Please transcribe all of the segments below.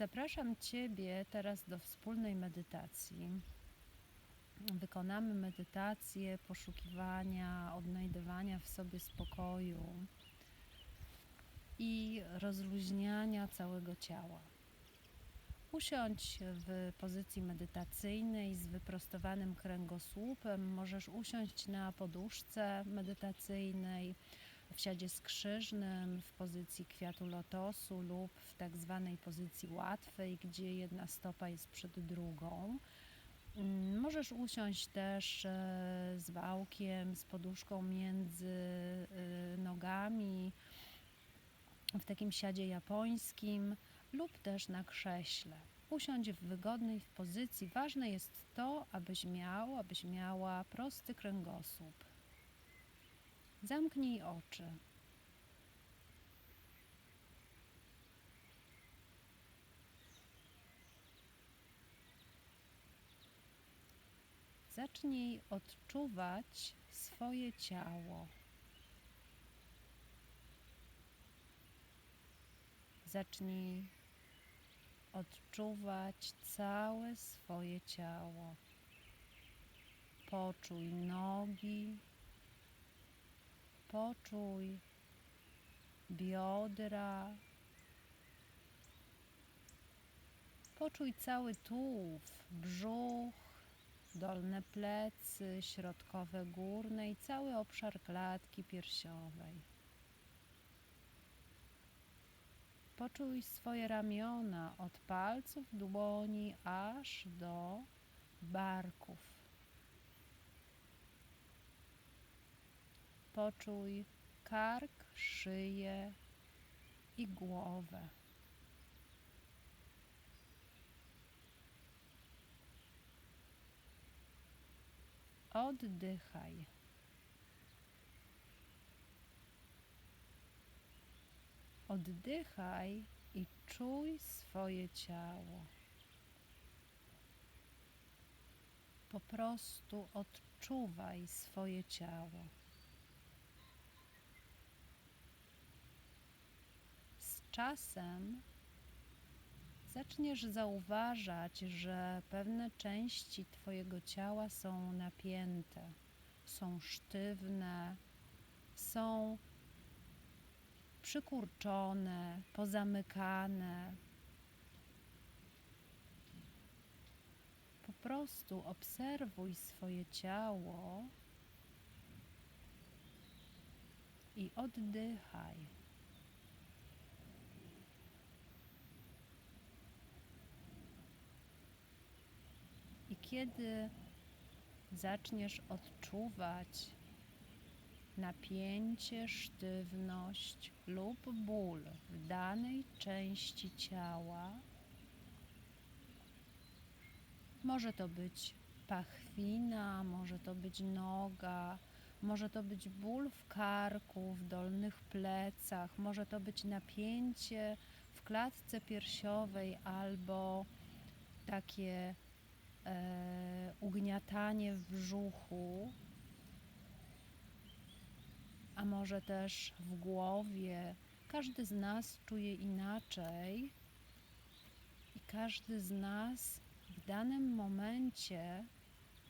Zapraszam Ciebie teraz do wspólnej medytacji. Wykonamy medytację poszukiwania, odnajdywania w sobie spokoju i rozluźniania całego ciała. Usiądź w pozycji medytacyjnej z wyprostowanym kręgosłupem. Możesz usiąść na poduszce medytacyjnej, w siadzie skrzyżnym, w pozycji kwiatu lotosu lub w tak zwanej pozycji łatwej, gdzie jedna stopa jest przed drugą. Mm, Możesz usiąść też e, z wałkiem, z poduszką między e, nogami, w takim siadzie japońskim lub też na krześle. Usiądź w wygodnej w pozycji. Ważne jest to, abyś miał, abyś miała prosty kręgosłup. Zamknij oczy. Zacznij odczuwać swoje ciało. Zacznij odczuwać całe swoje ciało. Poczuj nogi, poczuj biodra, poczuj cały tułów, brzuch, dolne plecy, środkowe górne i cały obszar klatki piersiowej. Poczuj swoje ramiona od palców dłoni aż do barków. Poczuj kark, szyję i głowę. Oddychaj. Oddychaj i czuj swoje ciało. Po prostu odczuwaj swoje ciało. Z czasem zaczniesz zauważać, że pewne części Twojego ciała są napięte, są sztywne, są przykurczone, pozamykane. Po prostu obserwuj swoje ciało i oddychaj. Kiedy zaczniesz odczuwać napięcie, sztywność lub ból w danej części ciała. Może to być pachwina, może to być noga, może to być ból w karku, w dolnych plecach, może to być napięcie w klatce piersiowej albo takie ugniatanie w brzuchu, a może też w głowie. Każdy z nas czuje inaczej i każdy z nas w danym momencie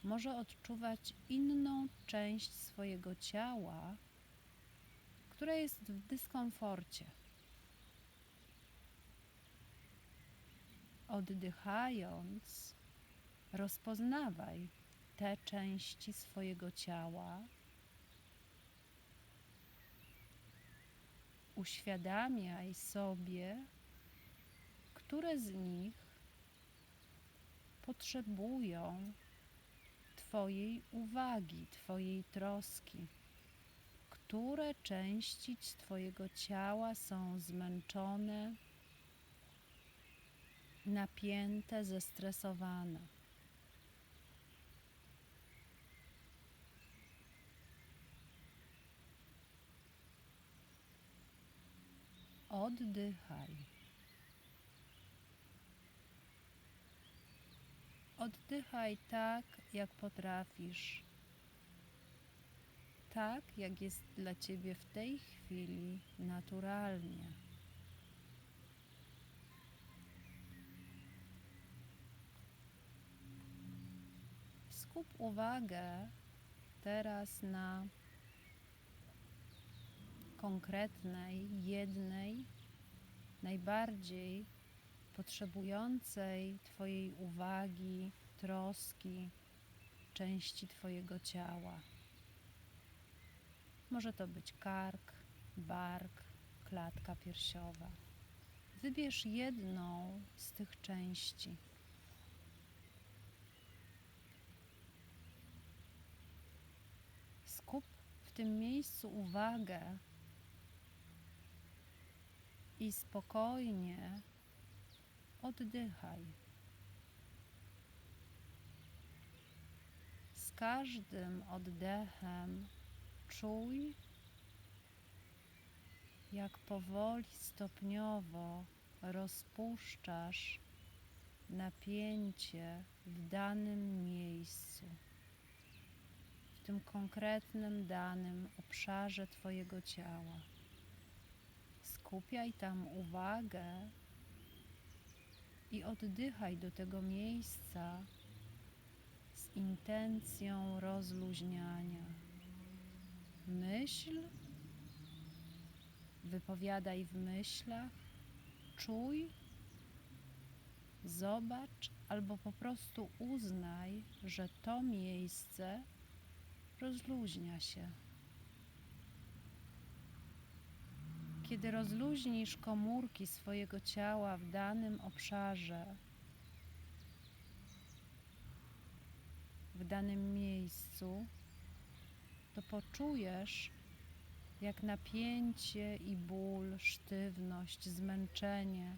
może odczuwać inną część swojego ciała, która jest w dyskomforcie. Oddychając, rozpoznawaj te części swojego ciała uświadamiaj sobie, które z nich potrzebują Twojej uwagi, Twojej troski, które części Twojego ciała są zmęczone, napięte, zestresowane. Oddychaj. Oddychaj tak, jak potrafisz. Tak, jak jest dla ciebie w tej chwili naturalnie. Skup uwagę teraz na konkretnej, jednej, najbardziej potrzebującej Twojej uwagi, troski części Twojego ciała. Może to być kark, bark, klatka piersiowa. Wybierz jedną z tych części. Skup w tym miejscu uwagę i spokojnie oddychaj. Z każdym oddechem czuj, jak powoli, stopniowo rozpuszczasz napięcie w danym miejscu, w tym konkretnym, danym obszarze Twojego ciała. Skupiaj tam uwagę i oddychaj do tego miejsca z intencją rozluźniania. Myśl, wypowiadaj w myślach, czuj, zobacz albo po prostu uznaj, że to miejsce rozluźnia się. Kiedy rozluźnisz komórki swojego ciała w danym obszarze, w danym miejscu, to poczujesz, jak napięcie i ból, sztywność, zmęczenie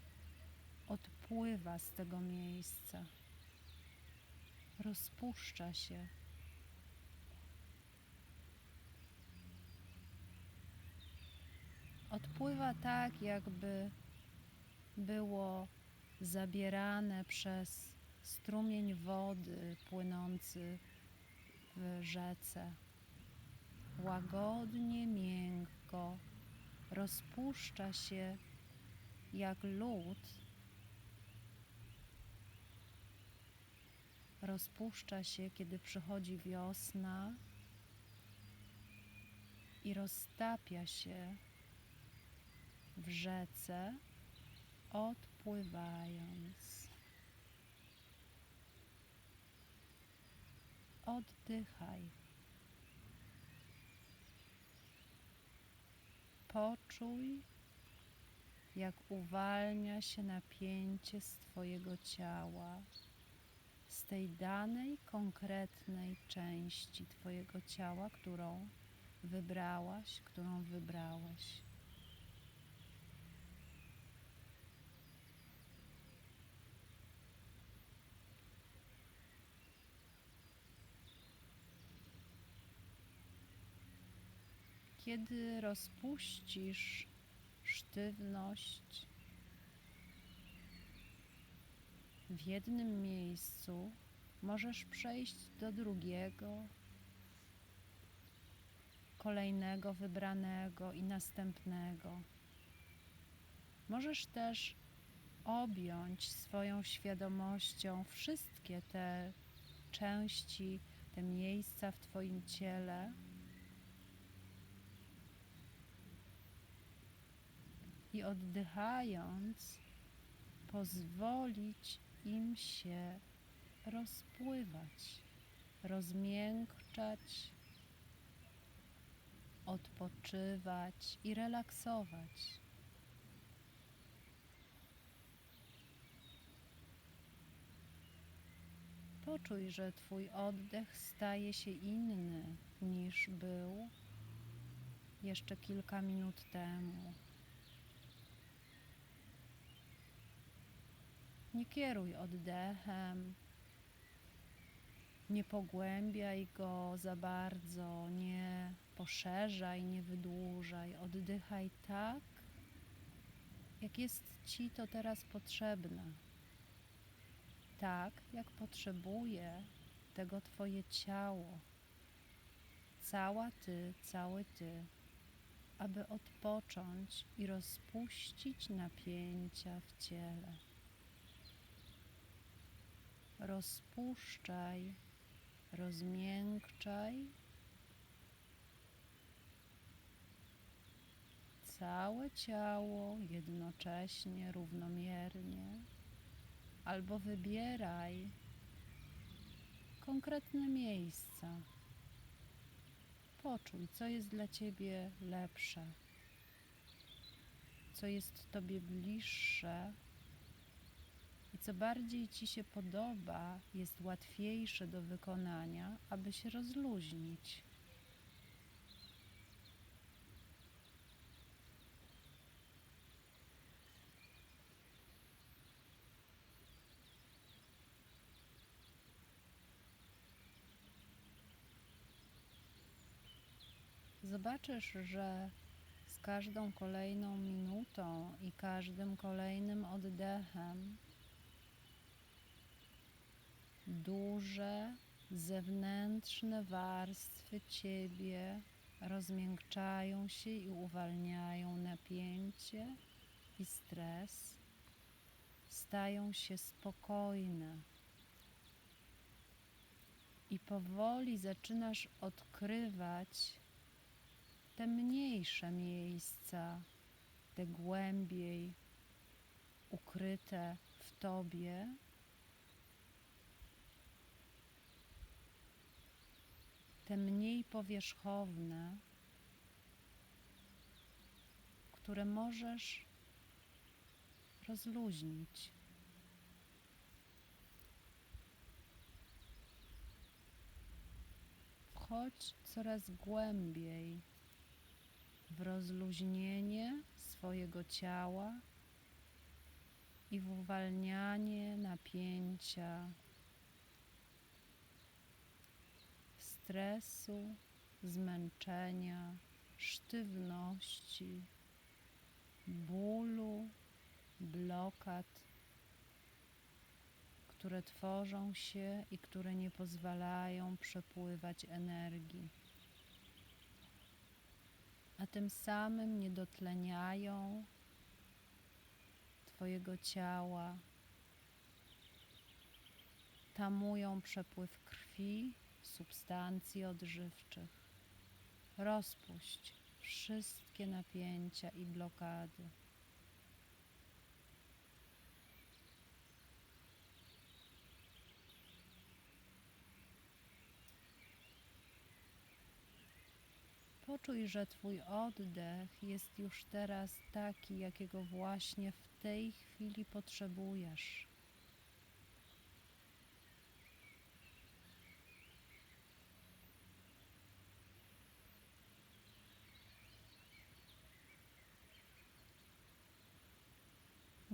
odpływa z tego miejsca, rozpuszcza się. Odpływa tak, jakby było zabierane przez strumień wody płynący w rzece. Łagodnie, miękko rozpuszcza się jak lód. Rozpuszcza się, kiedy przychodzi wiosna i roztapia się w rzece, odpływając. Oddychaj. Poczuj, jak uwalnia się napięcie z Twojego ciała, z tej danej, konkretnej części Twojego ciała, którą wybrałaś, którą wybrałeś. Kiedy rozpuścisz sztywność w jednym miejscu, możesz przejść do drugiego, kolejnego wybranego i następnego. Możesz też objąć swoją świadomością wszystkie te części, te miejsca w Twoim ciele i oddychając, pozwolić im się rozpływać, rozmiękczać, odpoczywać i relaksować. Poczuj, że Twój oddech staje się inny niż był jeszcze kilka minut temu. Nie kieruj oddechem, nie pogłębiaj go za bardzo, nie poszerzaj, nie wydłużaj. Oddychaj tak, jak jest ci to teraz potrzebne. Tak, jak potrzebuje tego Twoje ciało. Cała Ty, cały Ty, aby odpocząć i rozpuścić napięcia w ciele rozpuszczaj rozmiękczaj całe ciało jednocześnie, równomiernie, albo wybieraj konkretne miejsca. Poczuj, co jest dla ciebie lepsze, co jest tobie bliższe co bardziej ci się podoba, jest łatwiejsze do wykonania, aby się rozluźnić. Zobaczysz, że z każdą kolejną minutą i każdym kolejnym oddechem duże zewnętrzne warstwy ciebie rozmiękczają się i uwalniają napięcie i stres, stają się spokojne. I powoli zaczynasz odkrywać te mniejsze miejsca, te głębiej ukryte w tobie. Te mniej powierzchowne, które możesz rozluźnić. Wchodź coraz głębiej w rozluźnienie swojego ciała i w uwalnianie napięcia, stresu, zmęczenia, sztywności, bólu, blokad, które tworzą się i które nie pozwalają przepływać energii. A tym samym nie dotleniają Twojego ciała, tamują przepływ krwi, substancji odżywczych. Rozpuść wszystkie napięcia i blokady. Poczuj, że Twój oddech jest już teraz taki, jakiego właśnie w tej chwili potrzebujesz.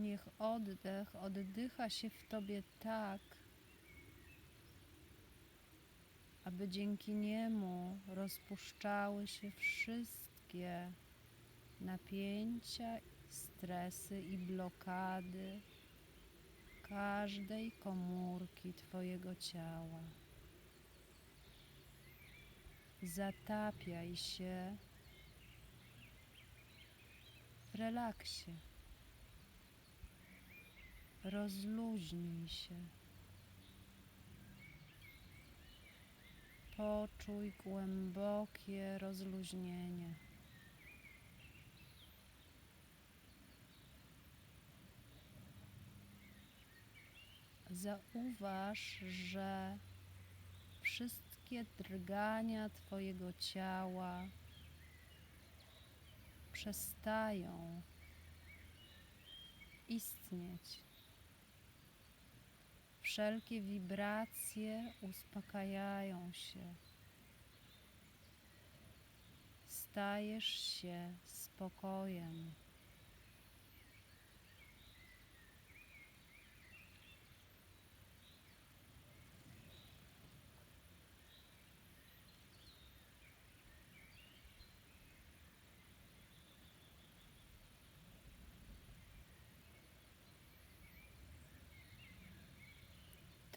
Niech oddech oddycha się w Tobie tak, aby dzięki niemu rozpuszczały się wszystkie napięcia, stresy i blokady każdej komórki Twojego ciała. Zatapiaj się w relaksie. Rozluźnij się. Poczuj głębokie rozluźnienie. Zauważ, że wszystkie drgania Twojego ciała przestają istnieć. Wszelkie wibracje uspokajają się. Stajesz się spokojem.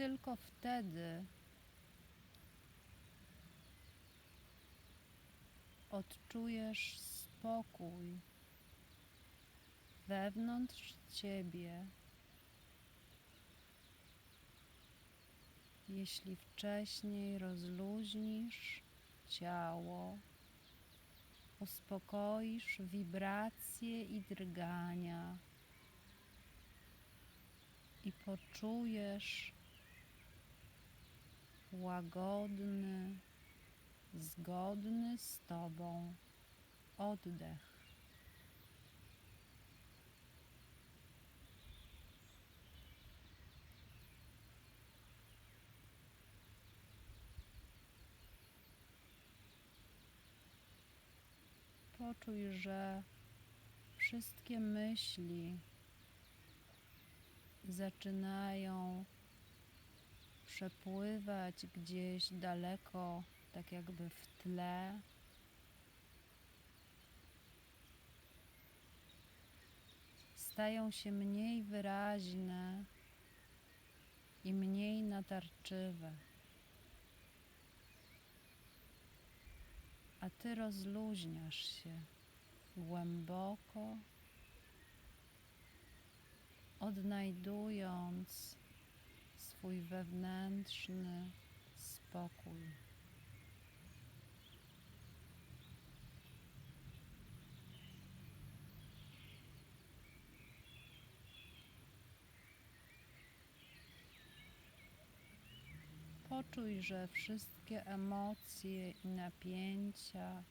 Tylko wtedy odczujesz spokój wewnątrz ciebie jeśli wcześniej rozluźnisz ciało, uspokoisz wibracje i drgania i poczujesz łagodny, zgodny z Tobą oddech. Poczuj, że wszystkie myśli zaczynają przepływać gdzieś daleko, tak jakby w tle. Stają się mniej wyraźne i mniej natarczywe. A ty rozluźniasz się głęboko, odnajdując swój wewnętrzny spokój. Poczuj, że wszystkie emocje i napięcia,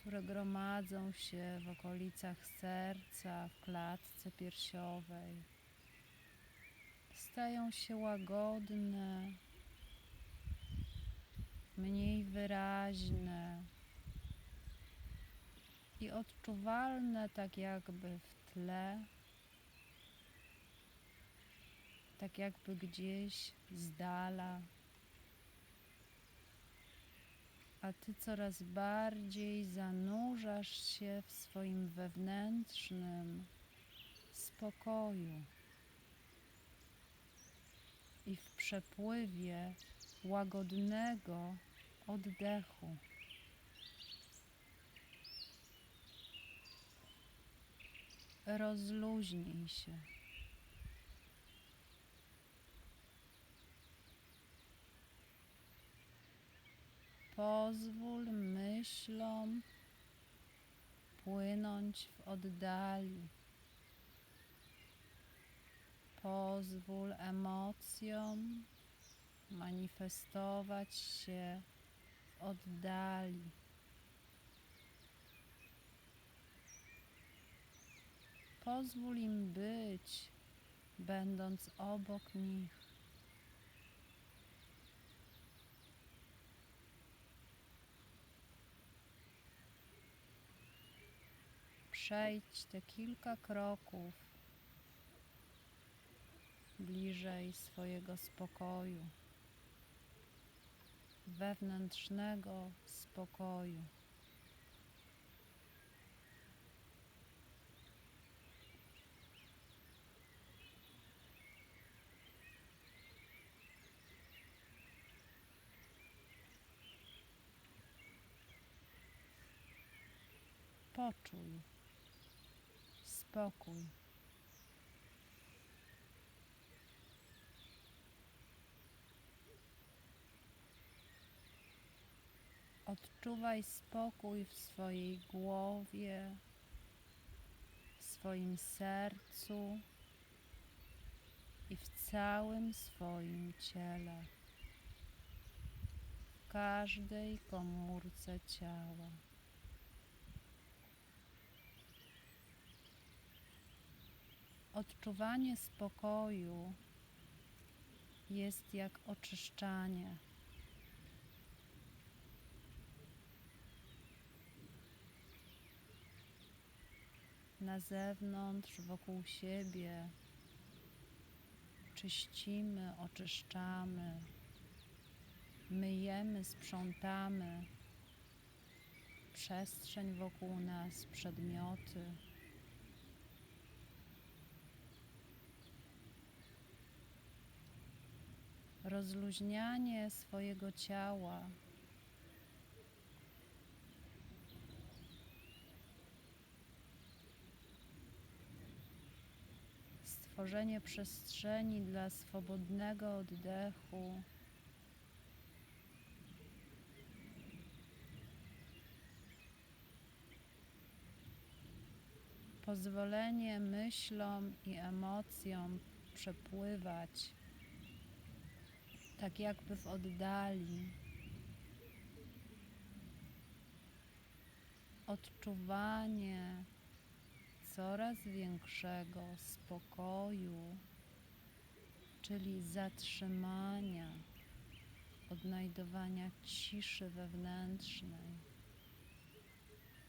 które gromadzą się w okolicach serca, w klatce piersiowej, stają się łagodne, mniej wyraźne i odczuwalne tak jakby w tle, tak jakby gdzieś z dala. A ty coraz bardziej zanurzasz się w swoim wewnętrznym spokoju i w przepływie łagodnego oddechu. Rozluźnij się. Pozwól myślom płynąć w oddali. Pozwól emocjom manifestować się w oddali. Pozwól im być, będąc obok nich. Przejdź te kilka kroków bliżej swojego spokoju, wewnętrznego spokoju. Poczuj spokój. Odczuwaj spokój w swojej głowie, w swoim sercu i w całym swoim ciele, w każdej komórce ciała. Odczuwanie spokoju jest jak oczyszczanie. Na zewnątrz, wokół siebie czyścimy, oczyszczamy, myjemy, sprzątamy przestrzeń wokół nas, przedmioty. rozluźnianie swojego ciała. Tworzenie przestrzeni dla swobodnego oddechu. Pozwolenie myślom i emocjom przepływać, tak jakby w oddali. Odczuwanie coraz większego spokoju, czyli zatrzymania, odnajdowania ciszy wewnętrznej,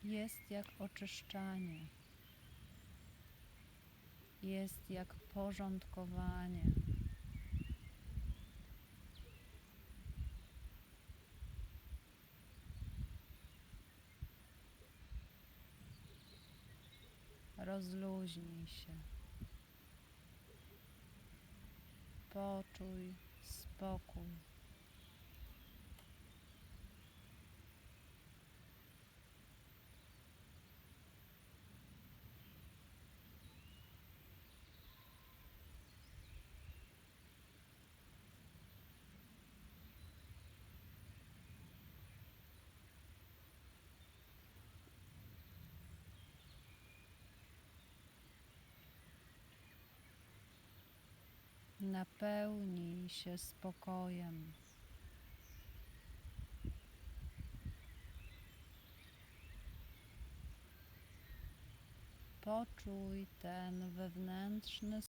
jest jak oczyszczanie, jest jak porządkowanie. Rozluźnij się. Poczuj spokój. Napełnij się spokojem. Poczuj ten wewnętrzny